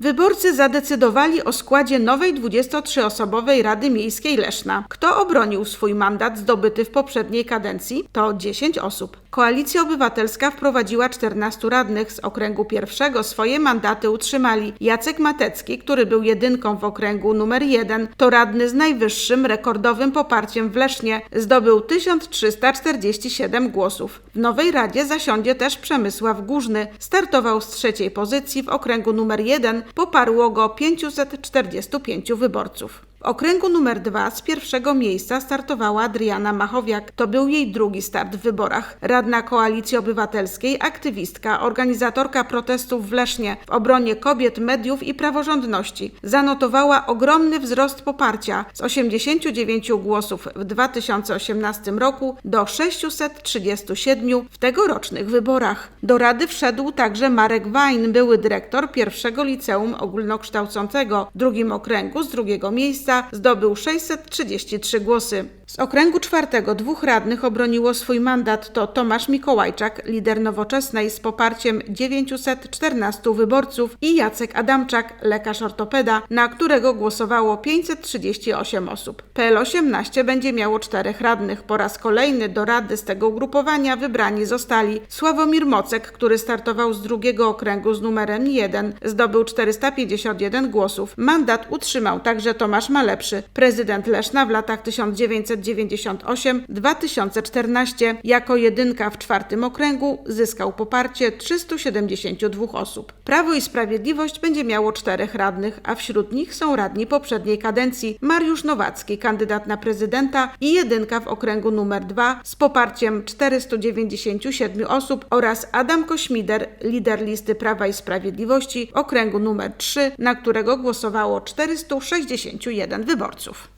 Wyborcy zadecydowali o składzie nowej 23-osobowej Rady Miejskiej Leszna. Kto obronił swój mandat zdobyty w poprzedniej kadencji? To 10 osób. Koalicja Obywatelska wprowadziła 14 radnych. Z okręgu pierwszego swoje mandaty utrzymali Jacek Matecki, który był jedynką w okręgu numer 1, to radny z najwyższym rekordowym poparciem w Lesznie, zdobył 1347 głosów. W nowej radzie zasiądzie też Przemysław Górzny, startował z trzeciej pozycji w okręgu numer 1, poparło go 545 wyborców. W okręgu numer 2 z pierwszego miejsca startowała Adriana Machowiak. To był jej drugi start w wyborach. Radna Koalicji Obywatelskiej, aktywistka, organizatorka protestów w Lesznie w obronie kobiet, mediów i praworządności. Zanotowała ogromny wzrost poparcia z 89 głosów w 2018 roku do 637 w tegorocznych wyborach. Do rady wszedł także Marek Wajn, były dyrektor pierwszego liceum ogólnokształcącego w drugim okręgu z drugiego miejsca zdobył 633 głosy. Z okręgu czwartego dwóch radnych obroniło swój mandat to Tomasz Mikołajczak, lider nowoczesnej z poparciem 914 wyborców i Jacek Adamczak, lekarz ortopeda, na którego głosowało 538 osób. PL18 będzie miało czterech radnych. Po raz kolejny do rady z tego ugrupowania wybrani zostali Sławomir Mocek, który startował z drugiego okręgu z numerem 1, zdobył 451 głosów. Mandat utrzymał także Tomasz Malepszy, prezydent Leszna w latach 1998-2014. Jako jedynka w czwartym okręgu zyskał poparcie 372 osób. Prawo i Sprawiedliwość będzie miało czterech radnych, a wśród nich są radni poprzedniej kadencji Mariusz Nowacki, kandydat na prezydenta i jedynka w okręgu numer 2 z poparciem 497 osób oraz Adam Kośmider, lider listy Prawa i Sprawiedliwości okręgu numer 3, na którego głosowało 461 wyborców.